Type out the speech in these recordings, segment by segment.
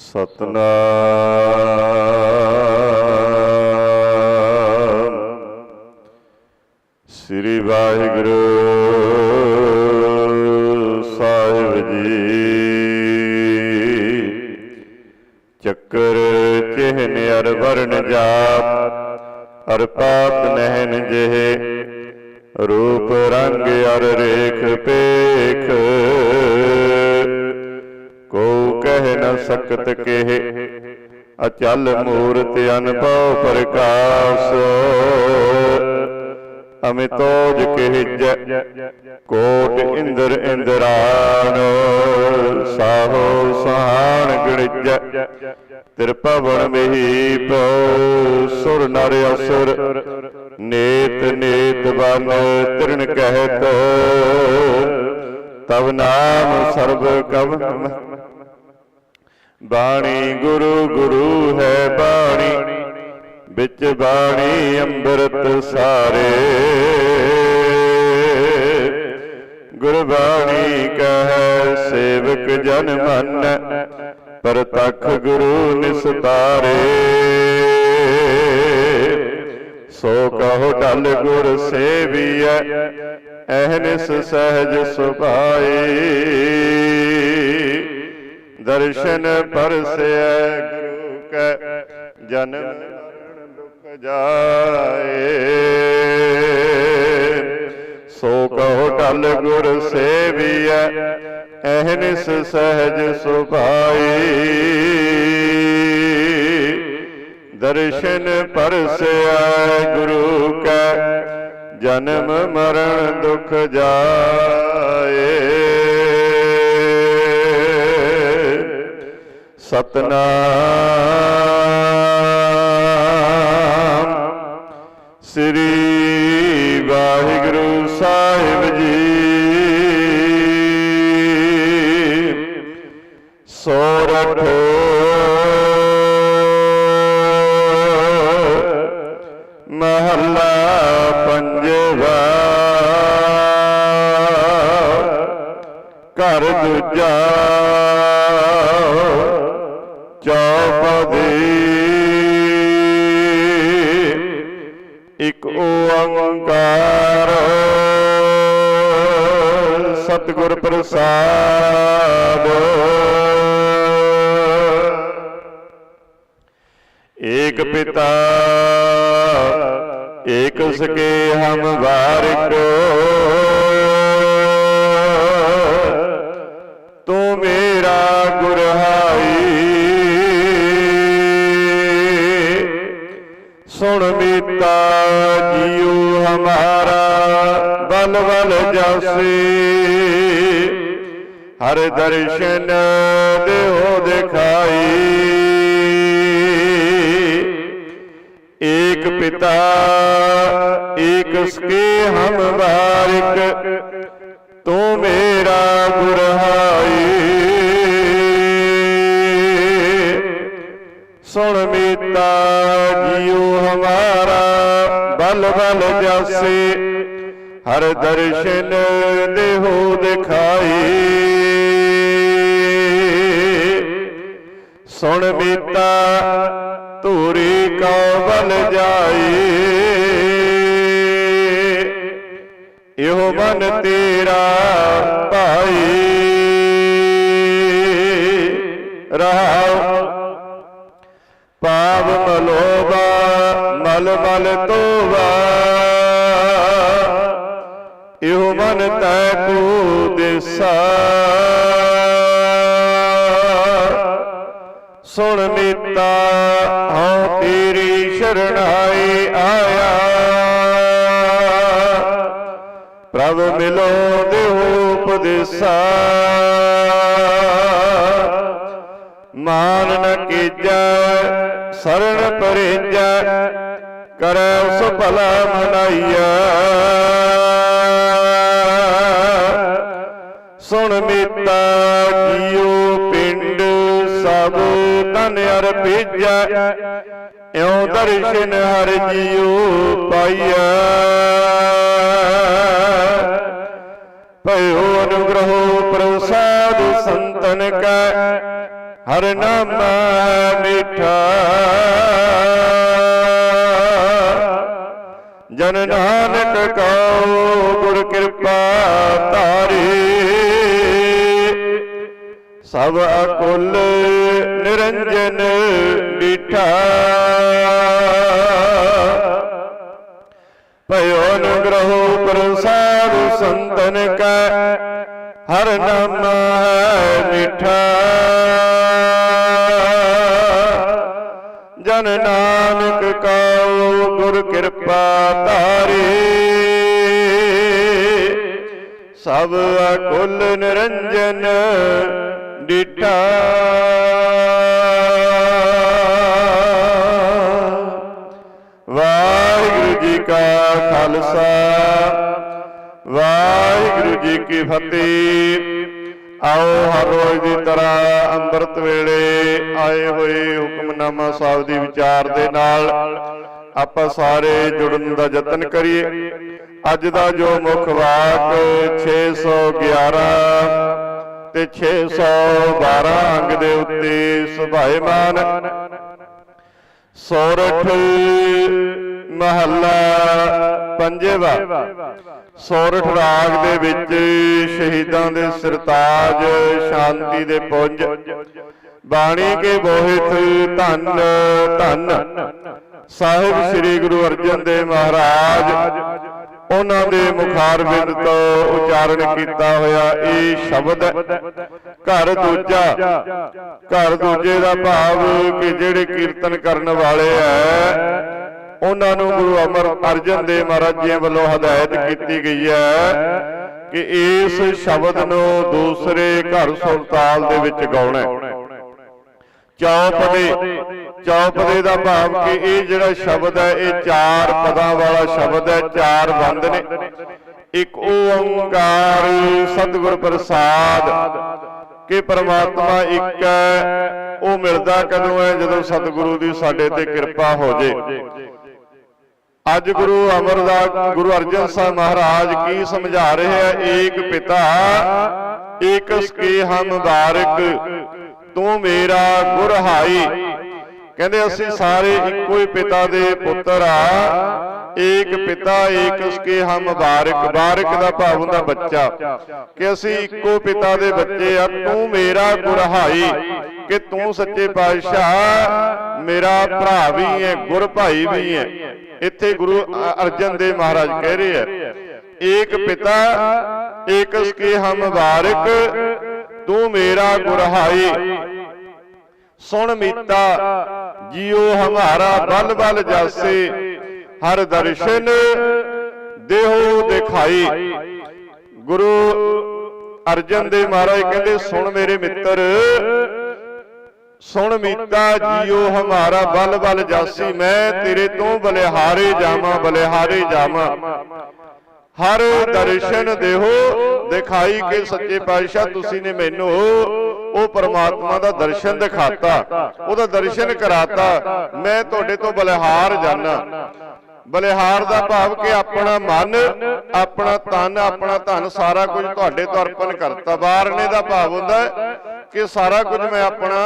ਸਤਨਾਮ। ਸ੍ਰੀ ਵਾਹਿਗੁਰੂ ਸਕਤ ਕਹਿ, ਅਚਲ ਮੂਰਤ ਅਨਭਉ ਪ੍ਰਕਾਸ਼। ਅਮਿਤੋਜ ਕਹਿਜੈ, ਕੋਟ ਇੰਦਰ ਇੰਦਰਾਨ। ਸਾਹੋ ਸਹਾਨ ਗਣਿਜੈ, ਤਿਰਪਵਨ ਮਹੀਪ। ਸੁਰ ਨਰ ਅਸੁਰ, ਨੇਤ ਨੇਤ ਬਨ ਤ੍ਰਿਣ ਤੋ ਤਵ ਨਾਮ ਸਰਬ ਕਵ ਬਾਣੀ ਗੁਰੂ ਗੁਰੂ ਹੈ ਬਾਣੀ। ਵਿੱਚ ਬਾਣੀ ਅੰਮ੍ਰਿਤ ਸਾਰੇ। ਗੁਰਬਾਣੀ ਕਹੈ, ਸੇਵਕ ਜਨ ਮਨ ਪਰਤਖ ਗੁਰੂ ਨਿਸਤਾਰੇ ਸੋ ਕਹੋ ਡਲ ਗੁਰ ਸੇਵੀਐ ਅਹਨਿਸ ਸਹਿਜ ਸੁਭਾਈ ਦਰਸ਼ਨ ਪਰਸੈ ਗੁਰੂ ਕੈ ਜਨਮ ਮਰਨ ਦੁਖ ਜਾਏ। ਸੋ ਕਹੋ ਟਲ ਗੁਰ ਸੇਵੀਐ ਅਹਨਿਸ ਸਹਿਜ ਸੁਭਾਈ। ਦਰਸ਼ਨ ਪਰਸੈ ਗੁਰੂ ਕੈ ਜਨਮ ਮਰਨ ਦੁਖ ਜਾਏ। ਸਤਨਾਮ। ਸ੍ਰੀ ਸਤਿਗੁਰ ਪ੍ਰਸਾਦ। ਏਕ ਪਿਤਾ ਏਕ ਸਕੇ ਹਮ ਵਾਰਿਕ। ਸੁਣ ਮੀਤਾ ਜੀਉ ਹਮਾਰਾ, ਬਲ ਬਲ ਜਾਸੀ। ਹਰ ਦਰਸ਼ਨ ਦੇਹੋ ਦਿਖਾਈ। ਏਕ ਪਿਤਾ, ਏਕ ਸਕੇ ਹਮ ਬਾਰਿਕ, ਤੂੰ ਮੇਰਾ ਗੁਰਹਾਈ। ਸੁਣ ਮੀਤਾ ਜੀਉ ਹਮਾਰਾ, ਬਲ ਬਲ ਜਾਸੇ ਹਰ ਦਰਸ਼ਨ ਦੇਹੋ ਦਿਖਾਈ ਸੁਣ ਮੀਤਾ ਧੂਰੀ ਕਉ ਬਲ ਜਾਈ ਇਹੋ ਮਨ ਤੇਰਾ ਭਾਈ ਰਹਾਉ ਪਾਪ ਮਲੋਬਾ ਮਲ ਮਲ ਤੋਵਾ ਇਹੋ ਮਨ ਤੈ ਕੋ ਦਿਸਾ। ਸੁਣ ਮੀਤਾ ਹਉ ਤੇਰੀ ਸ਼ਰਣਾਈ ਆਇਆ। ਪ੍ਰਭ ਮਿਲੋ ਦੇਹੋ ਉਪਦੇਸਾ। ਮਾਨ ਨ ਕੀਜੈ ਸਰਣ ਪਰਿਜੈ, ਕਰੈ ਉਸ ਭਲਾ ਮਨਾਈਐ। ਸੁਣ ਮੀਤਾ, ਜੀਉ ਪਿੰਡ ਸਭ ਤਨ ਅਰਪੀਜੈ, ਇਉ ਦਰਸ਼ਨ ਹਰ ਜੀਉ ਪਾਈਐ। ਭਇਓ ਅਨੁਗ੍ਰਹੋ ਪ੍ਰਸਾਦ ਸੰਤਨ ਕੈ ਹਰ ਨਾਮ ਮਿਠਾ। ਜਨ ਨਾਨਕ ਕਉ ਗੁਰ ਕਿਰਪਾ ਧਾਰੀ। ਸਭ ਅਕੁਲ ਨਿਰੰਜਨ ਡੀਠਾ ਭਇਓ ਅਨੁਗ੍ਰਹੋ ਪ੍ਰਸਾਦ ਸੰਤਨ ਕੈ। ਹਰ ਨਾਮ ਹੈ ਮਿਠਾ। ਨਾਨਕ ਕਉ ਗੁਰ ਕਿਰਪਾ ਧਾਰੀ। ਸਭ ਅਕੁਲ ਨਿਰੰਜਨ ਡਿਠਾ। ਵਾਹਿਗੁਰੂ ਜੀ ਕਾ ਖਾਲਸਾ, ਵਾਹਿਗੁਰੂ ਜੀ ਕੀ ਫਤਿਹ। ਆਓ ਹਰ ਰੋਜ਼ ਦੀ ਤਰ੍ਹਾਂ ਅੰਮ੍ਰਿਤ ਵੇਲੇ ਆਏ ਹੋਏ ਹੁਕਮਨਾਮਾ ਸਾਹਿਬ ਦੀ ਵਿਚਾਰ ਦੇ ਨਾਲ ਆਪਾਂ ਸਾਰੇ ਜੁੜਨ ਦਾ ਯਤਨ ਕਰੀਏ। ਅੱਜ ਦਾ ਜੋ ਮੁੱਖ ਵਾਕ 611 ਤੇ 612 ਅੰਗ ਦੇ ਉੱਤੇ ਸੁਭਾਏਮਾਨ ਸੋਰਠ ਮਹੱਲਾ ਪੰਜੇਵਾ। ਸੌਰਠ ਰਾਗ ਦੇ ਵਿੱਚ ਸ਼ਹੀਦਾਂ ਦੇ ਸਰਤਾਜ, ਸ਼ਾਂਤੀ ਦੇ ਪੁੰਜ। ਬਾਣੀ ਕੇ ਬੋਹਿਤ ਧੰਨ ਧੰਨ। ਸਾਹਿਬ ਸ੍ਰੀ ਗੁਰੂ ਅਰਜਨ ਦੇਵ ਮਹਾਰਾਜ, ਉਹਨਾਂ ਦੇ ਮੁਖਾਰ ਬਿੰਦ ਤੋਂ ਉਚਾਰਨ ਕੀਤਾ ਹੋਇਆ ਇਹ ਸ਼ਬਦ। ਘਰ ਦੂਜਾ, ਘਰ ਦੂਜੇ ਦਾ ਭਾਵ ਕਿ ਜਿਹੜੇ ਕੀਰਤਨ ਕਰਨ ਵਾਲੇ ਐ ਉਹਨਾਂ ਨੂੰ ਗੁਰੂ ਅਮਰ ਅਰਜਨ ਦੇਵ ਮਹਾਰਾਜ ਜੀ ਵੱਲੋਂ ਹਦਾਇਤ ਕੀਤੀ ਗਈ ਹੈ ਕਿ ਇਸ ਸ਼ਬਦ ਨੂੰ ਦੂਸਰੇ ਘਰ ਸੁਲਤਾਨ ਦੇ ਵਿੱਚ ਗਾਉਣਾ ਹੈ। ਚੌਪਦੇ ਚੌਪਦੇ ਦਾ ਭਾਵ ਕਿ ਇਹ ਜਿਹੜਾ ਸ਼ਬਦ ਹੈ, ਇਹ ਚਾਰ ਪਦਾਂ ਵਾਲਾ ਸ਼ਬਦ ਹੈ, ਚਾਰ ਬੰਦ ਨੇ। ਇੱਕ ਓੰਕਾਰ ਸਤਿਗੁਰ ਪ੍ਰਸਾਦ ਕਿ ਪਰਮਾਤਮਾ ਇੱਕ ਹੈ, ਉਹ ਮਿਲਦਾ ਕਦੋਂ ਹੈ? ਜਦੋਂ ਸਤਿਗੁਰੂ ਦੀ ਸਾਡੇ ਤੇ ਕਿਰਪਾ ਹੋ ਜੇ। ਅੱਜ ਗੁਰੂ ਅਮਰਦਾਸ ਗੁਰੂ ਅਰਜਨ ਸਾਹਿਬ ਮਹਾਰਾਜ ਕੀ ਸਮਝਾ ਰਹੇ ਹੈ ਏਕ ਪਿਤਾ ਏਕਸ ਕੇ ਹਮ ਬਾਰਕ, ਤੂੰ ਮੇਰਾ ਗੁਰਹਾਈ। ਕਹਿੰਦੇ ਅਸੀਂ ਸਾਰੇ ਇੱਕੋ ਹੀ ਪਿਤਾ ਦੇ ਪੁੱਤਰ ਆ। ਏਕ ਪਿਤਾ ਏਕਸ ਕੇ ਹਮ ਬਾਰਕ। ਬਾਰਕ ਦਾ ਭਾਵ ਹੁੰਦਾ ਬੱਚਾ। ਕਿ ਅਸੀਂ ਇੱਕੋ ਪਿਤਾ ਦੇ ਬੱਚੇ ਆ। ਤੂੰ ਮੇਰਾ ਗੁਰਹਾਈ। ਕਿ ਤੂੰ ਸੱਚੇ ਪਾਤਸ਼ਾਹ, ਮੇਰਾ ਭਰਾ ਵੀ ਹੈ ਗੁਰ ਭਾਈ ਵੀ ਹੈ ਇੱਥੇ ਗੁਰੂ ਅਰਜਨ ਦੇਵ ਮਹਾਰਾਜ ਕਹਿ ਰਹੇ ਹੈ ਏਕ ਪਿਤਾ ਏਕਸ ਕੇ ਹਮ ਬਾਰਕ ਤੂੰ ਮੇਰਾ ਗੁਰ ਸੁਣ ਮੀਤਾ, ਜਿਉ ਹਮਾਰਾ ਬਲ ਬਲ ਜਾਸੇ, ਹਰ ਦਰਸ਼ਨ ਦੇਹੋ ਦਿਖਾਈ। ਗੁਰੂ ਅਰਜਨ ਦੇਵ ਮਹਾਰਾਜ ਕਹਿੰਦੇ, ਸੁਣ ਮੇਰੇ ਮਿੱਤਰ ਸੁਣ ਮੀਤਾ ਜੀਓ ਹਮਾਰਾ ਬਲ ਬਲ ਜਾਸੀ, ਮੈਂ ਤੇਰੇ ਤੋਂ ਬਲਿਹਾਰੇ ਜਾਵਾਂ ਬਲਿਹਾਰੇ ਜਾਵਾਂ। ਹਰ ਦਰਸ਼ਨ ਦੇਹੋ, ਦਿਖਾਈ ਕਿ ਸੱਚੇ ਪਾਤਸ਼ਾਹ ਤੁਸੀਂ ਨੇ ਮੈਨੂੰ ਉਹ ਪਰਮਾਤਮਾ ਦਾ ਦਰਸ਼ਨ ਦਿਖਾਤਾ, ਉਹਦਾ ਦਰਸ਼ਨ ਕਰਾਤਾ, ਮੈਂ ਤੁਹਾਡੇ ਤੋਂ ਬਲਿਹਾਰ ਜਾਣਾ ਬਲਿਹਾਰ ਦਾ ਭਾਵ ਕਿ ਆਪਣਾ ਮਨ, ਆਪਣਾ ਤਨ, ਆਪਣਾ ਧਨ ਸਾਰਾ ਕੁਝ ਤੁਹਾਡੇ ਤੋਂ ਅਰਪਣ ਕਰਤਾ। ਵਾਰਨੇ ਦਾ ਭਾਵ ਹੁੰਦਾ ਕਿ ਸਾਰਾ ਕੁਝ ਮੈਂ ਆਪਣਾ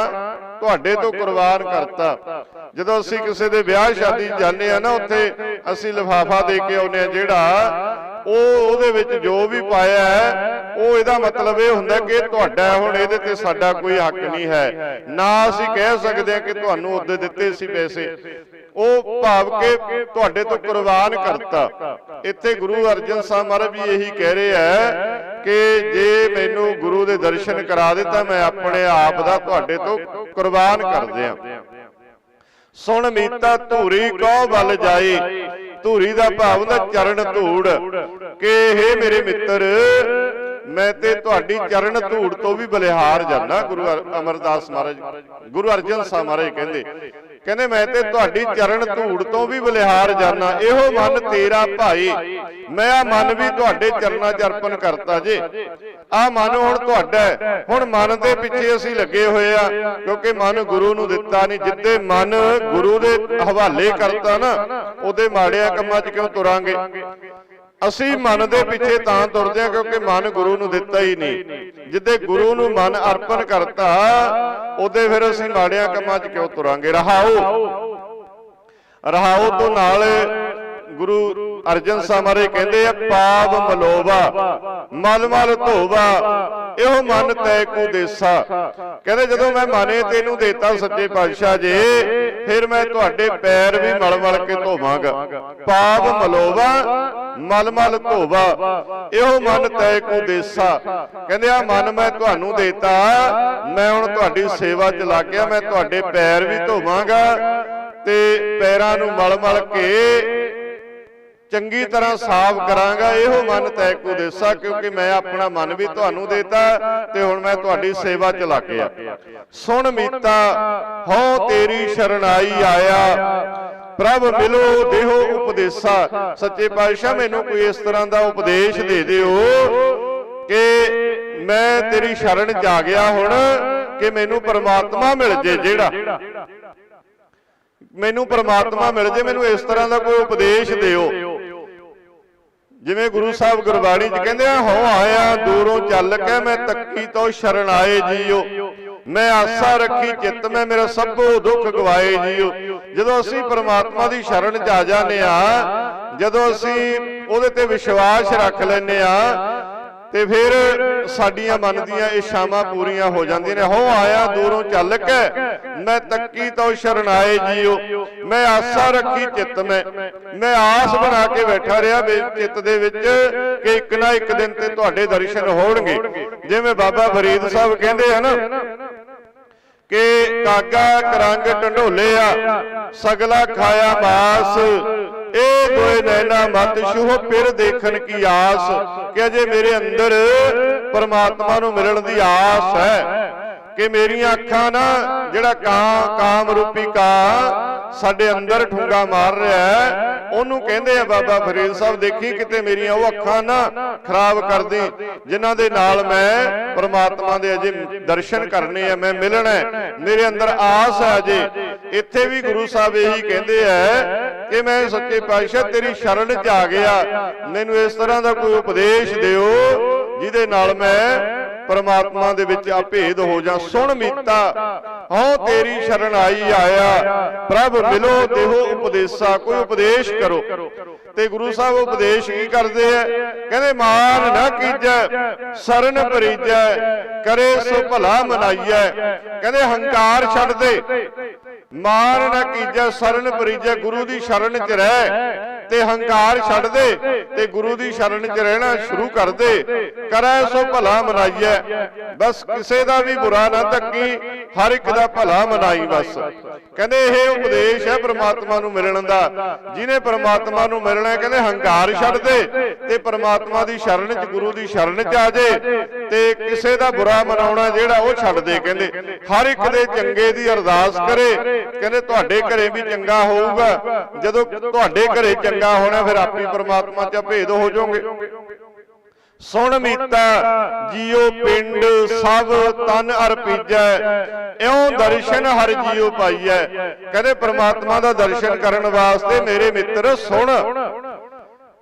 ਤੁਹਾਡੇ ਤੋਂ ਕੁਰਬਾਨ ਕਰਤਾ। ਜਦੋਂ ਅਸੀਂ ਕਿਸੇ ਦੇ ਵਿਆਹ ਸ਼ਾਦੀ ਜਾਂਦੇ ਆ ਨਾ ਉੱਥੇ ਅਸੀਂ ਲਿਫਾਫਾ ਦੇ ਕੇ ਆਉਨੇ ਆ ਜਿਹੜਾ ਉਹ ਉਹਦੇ ਵਿੱਚ ਜੋ ਵੀ ਪਾਇਆ ਹੈ ਉਹ ਇਹਦਾ ਮਤਲਬ ਇਹ ਹੁੰਦਾ ਕਿ ਤੁਹਾਡਾ ਹੁਣ ਇਹਦੇ ਤੇ ਸਾਡਾ ਕੋਈ ਹੱਕ ਨਹੀਂ ਹੈ। ਨਾ ਅਸੀਂ ਕਹਿ ਸਕਦੇ ਹਾਂ ਕਿ ਤੁਹਾਨੂੰ ਉਹਦੇ ਦਿੱਤੇ ਸੀ ਪੈਸੇ। ਉਹ ਭਾਵ ਕਿ ਤੁਹਾਡੇ ਤੋਂ ਕੁਰਬਾਨ ਕਰਤਾ। ਇੱਥੇ ਗੁਰੂ ਅਰਜਨ ਸਾਹਿਬ ਮਹਾਰਾਜ ਵੀ ਇਹੀ ਕਹਿ ਰਹੇ ਹੈ ਕਿ ਜੇ ਮੈਨੂੰ ਗੁਰੂ ਦੇ ਦਰਸ਼ਨ ਕਰਾ ਦੇ ਤਾਂ ਮੈਂ ਆਪਣੇ ਆਪ ਦਾ ਤੁਹਾਡੇ ਤੋਂ ਕੁਰਬਾਨ ਕਰ ਦਿਆਂ ਸੁਣ ਮੀਤਾ, ਧੂਰੀ ਕੋ ਬਲ ਜਾਈ। ਧੂਰੀ ਦਾ ਭਾਵ ਹੁੰਦਾ, ਚਰਨ ਧੂੜ। ਕਿ ਇਹ ਮੇਰੇ ਮਿੱਤਰ, ਮੈਂ ਤੇ ਤੁਹਾਡੀ ਚਰਨ ਧੂੜ ਤੋਂ ਵੀ ਬਲਿਹਾਰ ਜਾਂਦਾ, ਗੁਰੂ ਅਮਰਦਾਸ ਮਹਾਰਾਜ, ਗੁਰੂ ਅਰਜਨ ਸਾਹਿਬ ਮਹਾਰਾਜ ਕਹਿੰਦੇ। ਕਹਿੰਦੇ ਮੈਂ ਤੇ ਤੁਹਾਡੀ ਚਰਨ ਧੂੜ ਤੋਂ ਵੀ ਬਲਿਹਾਰ ਜਾਣਾ ਇਹੋ ਮਨ ਤੇਰਾ ਭਾਈ। ਮੈਂ ਆ ਮਨ ਵੀ ਤੁਹਾਡੇ ਚਰਨਾਂ 'ਚ ਅਰਪਣ ਕਰਤਾ ਜੇ। ਆ ਮਨ ਹੁਣ ਤੁਹਾਡਾ। ਹੁਣ ਮਨ ਦੇ ਪਿੱਛੇ ਅਸੀਂ ਲੱਗੇ ਹੋਏ ਆ ਕਿਉਂਕਿ ਮਨ ਗੁਰੂ ਨੂੰ ਦਿੱਤਾ ਨਹੀਂ। ਜਿੱਦੇ ਮਨ ਗੁਰੂ ਦੇ ਹਵਾਲੇ ਕਰਤਾ ਨਾ ਉਹਦੇ ਮਾੜਿਆਂ ਕੰਮਾਂ 'ਚ ਕਿਉਂ ਤੁਰਾਂਗੇ? ਅਸੀਂ ਮਨ ਦੇ ਪਿੱਛੇ ਤਾਂ ਤੁਰਦੇ ਹਾਂ ਕਿਉਂਕਿ ਮਨ ਗੁਰੂ ਨੂੰ ਦਿੱਤਾ ਹੀ ਨਹੀਂ। ਜਿੱਦੇ ਗੁਰੂ ਨੂੰ ਮਨ ਅਰਪਣ ਕਰਤਾ, ਉਹਦੇ ਫਿਰ ਅਸੀਂ ਮਾੜਿਆਂ ਕੰਮਾਂ 'ਚ ਕਿਉਂ ਤੁਰਾਂਗੇ? ਰਹਾਓ। ਰਹਾਓ ਤੋਂ ਨਾਲ ਗੁਰੂ ਅਰਜਨ ਸਾਹਿਬ ਮਹਾਰਾਜ ਕਹਿੰਦੇ ਆ, ਪਾਪ ਮਲੋਵਾ, ਮਲ ਮਲ ਧੋਵਾ, ਇਹੋ ਮਨ ਤੈ ਕੋ ਦੇਸਾ। ਕਹਿੰਦੇ ਜਦੋਂ ਮੈਂ ਮਨੇ ਤੈਨੂੰ ਦੇਤਾ ਸੱਚੇ ਪਾਤਸ਼ਾਹ ਜੀ, ਫਿਰ ਮੈਂ ਤੁਹਾਡੇ ਪੈਰ ਵੀ ਮਲ ਮਲ ਕੇ ਧੋਵਾਂਗਾ। ਪਾਪ ਮਲੋਵਾ, ਮਲ ਮਲ ਧੋਵਾ, ਇਹੋ ਮਨ ਤੈ ਕੋ ਦੇਸਾ। ਕਹਿੰਦੇ ਆ, ਮਨ ਮੈਂ ਤੁਹਾਨੂੰ ਦੇਤਾ, ਮੈਂ ਹੁਣ ਤੁਹਾਡੀ ਸੇਵਾ ਚ ਲੱਗ ਗਿਆ, ਮੈਂ ਤੁਹਾਡੇ ਪੈਰ ਵੀ ਧੋਵਾਂਗਾ ਤੇ ਪੈਰਾਂ ਨੂੰ ਮਲ ਮਲ ਕੇ ਚੰਗੀ ਤਰ੍ਹਾਂ ਸਾਫ਼ ਕਰਾਂਗਾ ਇਹੋ ਮਨ ਤੈ ਕੋ ਦੇਸਾ ਕਿਉਂਕਿ ਮੈਂ ਆਪਣਾ ਮਨ ਵੀ ਤੁਹਾਨੂੰ ਦੇਤਾ ਤੇ ਹੁਣ ਮੈਂ ਤੁਹਾਡੀ ਸੇਵਾ ਚ ਲੱਗ ਗਿਆ ਸੁਣ ਮੀਤਾ ਹਉ ਤੇਰੀ ਸ਼ਰਣਾਈ ਆਇਆ। ਪ੍ਰਭ ਮਿਲੋ ਦੇਹੋ ਉਪਦੇਸਾ। ਸੱਚੇ ਪਾਤਸ਼ਾਹ ਮੈਨੂੰ ਕੋਈ ਇਸ ਤਰ੍ਹਾਂ ਦਾ ਉਪਦੇਸ਼ ਦੇ ਦਿਓ ਕਿ ਮੈਂ ਤੇਰੀ ਸ਼ਰਨ ਚ ਆ ਗਿਆ ਹੁਣ ਕਿ ਮੈਨੂੰ ਪਰਮਾਤਮਾ ਮਿਲ ਜੇ ਜਿਹੜਾ। ਮੈਨੂੰ ਪਰਮਾਤਮਾ ਮਿਲ ਜੇ ਮੈਨੂੰ ਇਸ ਤਰ੍ਹਾਂ ਦਾ ਕੋਈ ਉਪਦੇਸ਼ ਦਿਓ। ਜਿਵੇਂ ਗੁਰੂ ਸਾਹਿਬ ਗੁਰਬਾਣੀ 'ਚ ਕਹਿੰਦੇ ਆ ਹੋ ਆਇਆ ਦੂਰੋਂ ਚੱਲ ਕੇ ਮੈਂ ਤੱਕੀ ਤੋਂ ਸ਼ਰਨ ਆਏ ਜੀਓ। ਮੈਂ ਆਸਾ ਰੱਖੀ ਚਿੱਤ ਮੈਂ ਮੇਰਾ ਸਭੋ ਦੁੱਖ ਗਵਾਏ ਜੀਓ। ਜਦੋਂ ਅਸੀਂ ਪਰਮਾਤਮਾ ਦੀ ਸ਼ਰਨ 'ਚ ਆ ਜਾਂਦੇ ਆ ਜਦੋਂ ਅਸੀਂ ਉਹਦੇ ਤੇ ਵਿਸ਼ਵਾਸ ਰੱਖ ਲੈਨੇ ਆ ਤੇ ਫਿਰ ਸਾਡੀਆਂ ਮਨ ਦੀਆਂ ਇਸ਼ਾਵਾਂ ਪੂਰੀਆਂ ਹੋ ਜਾਂਦੀਆਂ ਨੇ। ਹੋ ਆਇਆ ਦੂਰੋਂ ਚੱਲ ਕੇ ਮੈਂ ਤੱਕੀ ਤੋਂ ਸ਼ਰਨਾਏ ਜੀਓ। ਮੈਂ ਆਸਾ ਰੱਖੀ ਚਿੱਤ ਮੈਂ। ਮੈਂ। ਆਸ ਬਣਾ ਕੇ ਬੈਠਾ ਰਿਹਾ ਵੇ ਚਿੱਤ ਦੇ ਵਿੱਚ ਕਿ ਇੱਕ ਨਾ ਇੱਕ ਦਿਨ ਤੇ ਤੁਹਾਡੇ ਦਰਸ਼ਨ ਹੋਣਗੇ। ਜਿਵੇਂ ਬਾਬਾ ਫਰੀਦ ਸਾਹਿਬ ਕਹਿੰਦੇ ਹਨ ਕਿ ਕਾਗਾ ਕਰੰਗ ਢੰਡੋਲਿਆ ਸਗਲਾ ਖਾਇਆ ਮਾਸ। ਇਹ ਦੋਏ ਨੈਣਾ ਮਤ ਛੂਹ ਫਿਰ ਦੇਖਣ ਕੀ ਆਸ। ਕਿ ਅਜੇ ਮੇਰੇ ਅੰਦਰ ਪਰਮਾਤਮਾ ਨੂੰ ਮਿਲਣ ਦੀ ਆਸ ਹੈ ਕਿ ਮੇਰੀਆਂ ਅੱਖਾਂ ਨਾ ਜਿਹੜਾ ਕਾਂ, ਕਾਮ ਰੂਪੀ ਕਾਂ ਸਾਡੇ ਅੰਦਰ ਠੁੰਗਾ ਮਾਰ ਰਿਹਾ ਹੈ, ਉਹਨੂੰ ਕਹਿੰਦੇ ਆ ਬਾਬਾ ਫਰੀਦ ਸਾਹਿਬ, ਦੇਖੀ ਕਿਤੇ ਮੇਰੀਆਂ ਉਹ ਅੱਖਾਂ ਨਾ ਖਰਾਬ ਕਰਦੀ, ਜਿਨ੍ਹਾਂ ਦੇ ਨਾਲ ਮੈਂ ਪਰਮਾਤਮਾ ਦੇ ਅਜੇ ਦਰਸ਼ਨ ਕਰਨੇ ਆ, ਮੈਂ ਮਿਲਣਾ ਮੇਰੇ ਅੰਦਰ ਆਸ ਹੈ ਅਜੇ। ਇੱਥੇ ਵੀ ਗੁਰੂ ਸਾਹਿਬ ਇਹੀ ਕਹਿੰਦੇ ਆ ਕਿ ਮੈਂ ਸੱਚੇ ਪਾਤਸ਼ਾਹ ਤੇਰੀ ਸ਼ਰਨ ਚ ਆ ਗਿਆ। ਮੈਨੂੰ ਇਸ ਤਰ੍ਹਾਂ ਦਾ ਕੋਈ ਉਪਦੇਸ਼ ਦਿਓ ਜਿਹਦੇ ਨਾਲ ਮੈਂ ਪਰਮਾਤਮਾ ਦੇ ਵਿੱਚ ਆ ਹੋ ਜਾ ਸੁਣ ਮੀਤਾ। ਹਉ ਤੇਰੀ ਸ਼ਰਨ ਆਈ ਆਇਆ। ਪ੍ਰਭ, ਮਿਲੋ, ਦੇਹੋ ਉਪਦੇਸਾ, ਕੋਈ ਉਪਦੇਸ਼ ਕਰੋ। ਤੇ ਗੁਰੂ ਸਾਹਿਬ ਉਪਦੇਸ਼ ਕੀ ਕਰਦੇ ਆ? ਕਹਿੰਦੇ, ਮਾਨ ਨਾ ਕੀਜੈ, ਸਰਨ ਪਰੀਜੈ ਕਰੇ ਸੋ ਭਲਾ ਮਨਾਈਐ। ਕਹਿੰਦੇ, ਹੰਕਾਰ ਛੱਡ ਦੇ। ਮਾਨ ਨਾ ਕੀਜੈ, ਸਰਨ ਪਰੀਜੈ ਗੁਰੂ ਦੀ ਸ਼ਰਨ ਚ ਰਹਿ। ਤੇ ਹੰਕਾਰ ਛੱਡ ਦੇ ਤੇ ਗੁਰੂ ਦੀ ਸ਼ਰਨ ਚ ਰਹਿਣਾ ਸ਼ੁਰੂ ਕਰ ਦੇ। ਕਰੈ ਸੋ ਭਲਾ ਮਨਾਈਐ। ਬਸ ਕਿਸੇ ਦਾ ਵੀ ਬੁਰਾ ਨਾ ਤੱਕੀ ਹਰ ਇੱਕ ਦਾ ਭਲਾ ਮਨਾਈ ਬਸ। ਕਹਿੰਦੇ ਇਹ ਉਪਦੇਸ਼ ਹੈ ਪ੍ਰਮਾਤਮਾ ਨੂੰ ਮਿਲਣ ਦਾ। ਜਿਹਨੇ ਪ੍ਰਮਾਤਮਾ ਨੂੰ ਮਿਲਣਾ ਕਹਿੰਦੇ ਹੰਕਾਰ ਛੱਡ ਦੇ ਤੇ ਪ੍ਰਮਾਤਮਾ ਦੀ ਸ਼ਰਨ ਚ, ਗੁਰੂ ਦੀ ਸ਼ਰਨ ਚ ਆ ਜੇ ਤੇ ਕਿਸੇ ਦਾ ਬੁਰਾ ਮਨਾਉਣਾ ਜਿਹੜਾ ਉਹ ਛੱਡ ਦੇ, ਕਹਿੰਦੇ। ਹਰ ਇੱਕ ਦੇ ਚੰਗੇ ਦੀ ਅਰਦਾਸ ਕਰੇ, ਕਹਿੰਦੇ ਤੁਹਾਡੇ ਘਰੇ ਵੀ ਚੰਗਾ ਹੋਊਗਾ। ਜਦੋਂ ਤੁਹਾਡੇ ਘਰੇ ਚੰਗਾ ਹੋਣਾ ਫਿਰ ਆਪੀ ਪ੍ਰਮਾਤਮਾ ਚ ਭੇਦ ਹੋ ਜਾਓਗੇ। ਸੁਣ ਮੀਤਾ ਜੀਉ ਪਿੰਡ ਸਭ ਤਨ ਅਰਪੀਜੈ। ਇਉਂ ਦਰਸ਼ਨ ਹਰ ਜੀਉ ਪਾਈਐ। ਕਹਿੰਦੇ ਪ੍ਰਮਾਤਮਾ ਦਾ ਦਰਸ਼ਨ ਕਰਨ ਵਾਸਤੇ ਮੇਰੇ ਮਿੱਤਰ ਸੁਣ।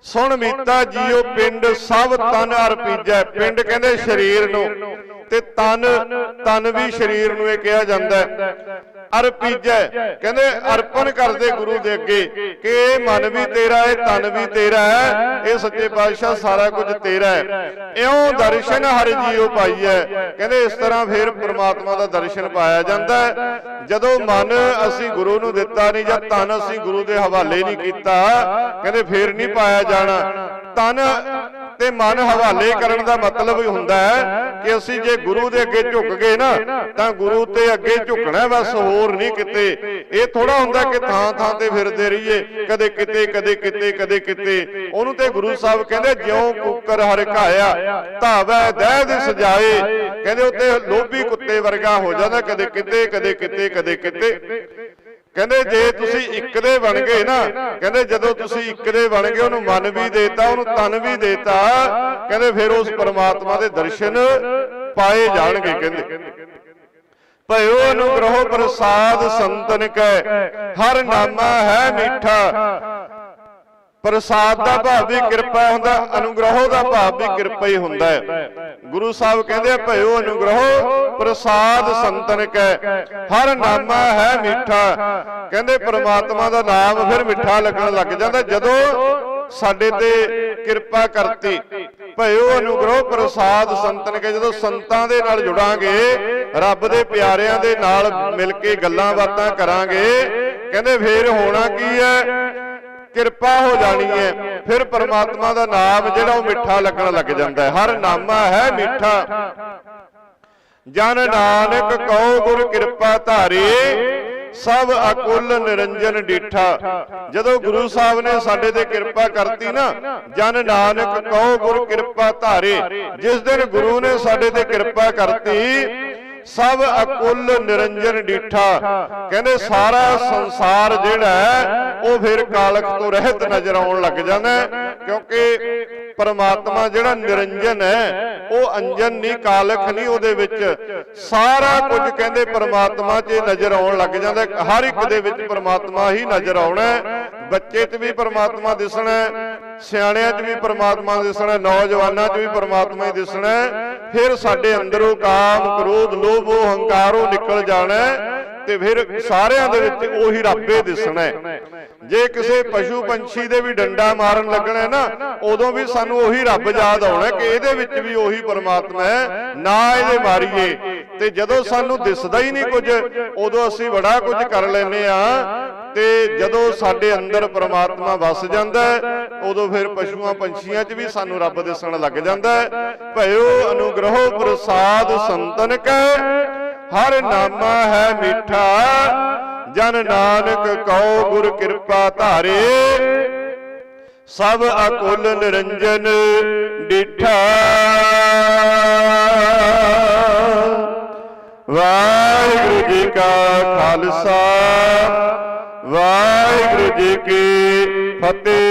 ਸੁਣ ਮੀਤਾ ਜੀਉ ਪਿੰਡ ਸਭ ਤਨ ਅਰਪੀਜੈ ਪਿੰਡ ਕਹਿੰਦੇ ਸਰੀਰ ਨੂੰ ਤੇ ਤਨ ਤਨ ਵੀ ਸਰੀਰ ਨੂੰ ਇਹ ਕਿਹਾ ਜਾਂਦਾ ਹੈ। ਅਰਪੀਜੈ ਕਹਿੰਦੇ ਅਰਪਣ ਕਰਦੇ ਗੁਰੂ ਦੇ ਅੱਗੇ ਕਿ ਇਹ ਮਨ ਵੀ ਤੇਰਾ, ਇਹ ਤਨ ਵੀ ਤੇਰਾ ਹੈ, ਇਹ ਸੱਚੇ ਪਾਤਸ਼ਾਹ ਸਾਰਾ ਕੁਝ ਤੇਰਾ ਹੈ। ਇਉਂ ਦਰਸ਼ਨ ਹਰ ਜੀਉ ਪਾਈਐ। ਕਹਿੰਦੇ ਇਸ ਤਰ੍ਹਾਂ ਫਿਰ ਪ੍ਰਮਾਤਮਾ ਦਾ ਦਰਸ਼ਨ ਪਾਇਆ ਜਾਂਦਾ ਹੈ। ਜਦੋਂ ਮਨ ਅਸੀਂ ਗੁਰੂ ਨੂੰ ਦਿੱਤਾ ਨਹੀਂ ਜਾਂ ਤਨ ਅਸੀਂ ਗੁਰੂ ਦੇ ਹਵਾਲੇ ਨਹੀਂ ਕੀਤਾ, ਕਹਿੰਦੇ ਫੇਰ ਨਹੀਂ ਪਾਇਆ ਜਾਣਾ। ਤਨ ਤੇ ਮਨ ਹਵਾਲੇ ਕਰਨ ਦਾ ਮਤਲਬ ਹੀ ਹੁੰਦਾ ਹੈ ਕਿ ਅਸੀਂ ਜੇ ਗੁਰੂ ਦੇ ਅੱਗੇ ਝੁਕ ਗਏ ਨਾ, ਤਾਂ ਗੁਰੂ ਤੇ ਅੱਗੇ ਝੁਕਣਾ ਬਸ ਹੋਰ ਨਹੀਂ ਕਿਤੇ। ਇਹ ਥੋੜਾ ਹੁੰਦਾ ਕਿ ਥਾਂ ਥਾਂ ਤੇ ਫਿਰਦੇ ਰਹੀਏ, ਕਦੇ ਕਿਤੇ ਕਦੇ ਕਿਤੇ ਕਦੇ ਕਿਤੇ। ਉਹਨੂੰ ਤੇ ਗੁਰੂ ਸਾਹਿਬ ਕਹਿੰਦੇ, ਜਿਉਂ ਕੁੱਕਰ ਹਰ ਘਾਇਆ, ਧਾਵੈ, ਦਹਿ ਦੇ ਸਜਾਏ ਕਹਿੰਦੇ ਉੱਤੇ ਲੋਭੀ ਕੁੱਤੇ ਵਰਗਾ ਹੋ ਜਾਂਦਾ, ਕਦੇ ਕਿਤੇ ਕਦੇ ਕਿਤੇ ਕਦੇ ਕਿਤੇ। ਕਹਿੰਦੇ ਜੇ ਤੁਸੀਂ ਇੱਕ ਦੇ ਬਣ ਗਏ ਨਾ, ਕਹਿੰਦੇ ਜਦੋਂ ਤੁਸੀਂ ਇੱਕ ਦੇ ਬਣ ਗਏ, ਉਹਨੂੰ ਮਨ ਵੀ ਦੇਤਾ, ਉਹਨੂੰ ਤਨ ਵੀ ਦੇਤਾ, ਕਹਿੰਦੇ ਫਿਰ ਉਸ ਪਰਮਾਤਮਾ ਦੇ ਦਰਸ਼ਨ ਪਾਏ ਜਾਣਗੇ, ਕਹਿੰਦੇ। ਭਇਓ ਅਨੁਗ੍ਰਹ ਪ੍ਰਸਾਦ ਸੰਤਨ ਕੈ, ਹਰ ਨਾਮਾ ਹੈ ਮਿੱਠਾ। ਪ੍ਰਸਾਦ ਦਾ ਭਾਵ ਵੀ ਕਿਰਪਾ ਹੁੰਦਾ ਅਨੁਗ੍ਰਹੋ ਦਾ ਭਾਵ ਵੀ ਕਿਰਪਾ ਹੀ ਹੁੰਦਾ ਹੈ। ਗੁਰੂ ਸਾਹਿਬ ਕਹਿੰਦੇ ਭਇਓ ਅਨੁਗ੍ਰਹੋ ਪ੍ਰਸਾਦ ਸੰਤਨ ਕੈ। ਹਰ ਨਾਮਾ ਹੈ ਮਿੱਠਾ। ਕਹਿੰਦੇ ਪ੍ਰਮਾਤਮਾ ਦਾ ਨਾਮ ਫਿਰ ਮਿੱਠਾ ਲੱਗਣ ਲੱਗ ਜਾਂਦਾ। ਜਦੋਂ। ਸਾਡੇ ਤੇ ਕਿਰਪਾ ਕਰਤੀ ਭਇਓ ਅਨੁਗ੍ਰਹ ਪ੍ਰਸਾਦ ਸੰਤਨ ਕੇ। ਜਦੋਂ ਸੰਤਾਂ ਦੇ ਨਾਲ ਜੁੜਾਂਗੇ ਰੱਬ ਦੇ ਪਿਆਰਿਆਂ ਦੇ ਨਾਲ ਮਿਲ ਕੇ ਗੱਲਾਂ ਬਾਤਾਂ ਕਰਾਂਗੇ। ਕਹਿੰਦੇ ਫੇਰ ਹੋਣਾ ਕੀ ਹੈ? ਕਿਰਪਾ ਹੋ ਜਾਣੀ ਹੈ ਫਿਰ ਪਰਮਾਤਮਾ ਦਾ ਨਾਮ ਜਿਹੜਾ ਉਹ ਮਿੱਠਾ ਲੱਗਣ ਲੱਗ ਜਾਂਦਾ ਹੈ ਹਰ ਨਾਮਾ ਹੈ ਮਿੱਠਾ। ਜਨ ਨਾਨਕ ਕਉ ਗੁਰ ਕਿਰਪਾ ਧਾਰੇ, ਸਭ ਅਕੁਲ ਨਿਰੰਜਨ ਡੀਠਾ। ਜਦੋਂ ਗੁਰੂ ਸਾਹਿਬ ਨੇ ਸਾਡੇ ਤੇ ਕਿਰਪਾ ਕਰਤੀ ਨਾ, ਜਨ ਨਾਨਕ ਕਉ ਗੁਰ ਕਿਰਪਾ ਧਾਰੇ, ਜਿਸ ਦਿਨ ਗੁਰੂ ਨੇ ਸਾਡੇ ਤੇ ਕਿਰਪਾ ਕਰਤੀ ਸਭ ਅਕੁੱਲ ਨਿਰੰਜਨ ਡੀਠਾ। ਕਹਿੰਦੇ ਸਾਰਾ ਸੰਸਾਰ ਜਿਹੜਾ ਹੈ, ਉਹ ਫਿਰ ਕਾਲਕ ਤੋਂ ਰਹਿਤ ਨਜ਼ਰ ਆਉਣ ਲੱਗ ਜਾਂਦਾ ਕਿਉਂਕਿ ਪਰਮਾਤਮਾ ਜਿਹੜਾ ਨਿਰੰਜਨ ਹੈ ਉਹ ਅੰਜਨ ਨਹੀਂ ਕਾਲਕ ਨਹੀਂ ਉਹਦੇ ਵਿੱਚ ਸਾਰਾ ਕੁਝ ਕਹਿੰਦੇ ਪਰਮਾਤਮਾ 'ਚ ਨਜ਼ਰ ਆਉਣ ਲੱਗ ਜਾਂਦਾ। ਹਰ ਇੱਕ ਦੇ ਵਿੱਚ ਪਰਮਾਤਮਾ ਹੀ ਨਜ਼ਰ ਆਉਣਾ। ਬੱਚੇ 'ਚ ਵੀ ਪਰਮਾਤਮਾ ਦਿਸਣਾ ਸਿਆਣਿਆਂ 'ਚ ਵੀ ਪਰਮਾਤਮਾ ਦਿਸਣਾ ਨੌਜਵਾਨਾਂ 'ਚ ਵੀ ਪਰਮਾਤਮਾ ਹੀ ਦਿਸਣਾ। ਫਿਰ ਸਾਡੇ ਅੰਦਰੋਂ ਕਾਮ ਕ੍ਰੋਧ ਲੋਭ ਹੰਕਾਰੋਂ ਨਿਕਲ ਜਾਣਾ ਤੇ ਫਿਰ ਸਾਰਿਆਂ ਦੇ ਵਿੱਚ ਉਹੀ ਰੱਬੇ ਦਿਸਣਾ ਜੇ ਕਿਸੇ ਪਸ਼ੂ ਪੰਛੀ ਦੇ ਵੀ ਡੰਡਾ ਮਾਰਨ ਲੱਗਣਾ ਨਾ ਉਦੋਂ ਵੀ ਸਾਨੂੰ ਉਹੀ ਰੱਬ ਯਾਦ ਆਉਣਾ ਕਿ ਇਹਦੇ ਵਿੱਚ ਵੀ ਉਹੀ ਪਰਮਾਤਮਾ ਹੈ। ਨਾ ਇਹਦੇ ਮਾਰੀਏ। ਤੇ ਜਦੋਂ ਸਾਨੂੰ ਦਿਸਦਾ ਹੀ ਨਹੀਂ ਕੁਝ ਉਦੋਂ ਅਸੀਂ ਬੜਾ ਕੁਝ ਕਰ ਲੈਨੇ ਆ ਤੇ ਜਦੋਂ ਸਾਡੇ ਅੰਦਰ ਪ੍ਰਮਾਤਮਾ ਵਸ ਜਾਂਦਾ ਹੈ ਉਦੋਂ ਫਿਰ ਪਸ਼ੂਆਂ ਪੰਛੀਆਂ 'ਚ ਵੀ ਸਾਨੂੰ ਰੱਬ ਦਿਸਣ ਲੱਗ ਜਾਂਦਾ ਹੈ। ਭਇਓ ਅਨੁਗ੍ਰਹੋ ਪ੍ਰਸਾਦ ਸੰਤਨ ਕੈ ਹਰ ਨਾਮਾ ਹੈ ਮਿੱਠਾ। ਜਨ ਨਾਨਕ ਕਉ ਗੁਰ ਕਿਰਪਾ ਧਾਰੇ। ਸਭ ਅਕੁਲ ਨਿਰੰਜਨ ਡਿਠਾ। ਵਾਹਿਗੁਰੂ ਜੀ ਕਾ ਖਾਲਸਾ, ਵਾਹਿਗੁਰੂ ਜੀ ਕੀ ਫਤਿਹ।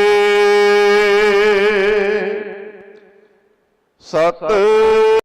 ਸਤਿ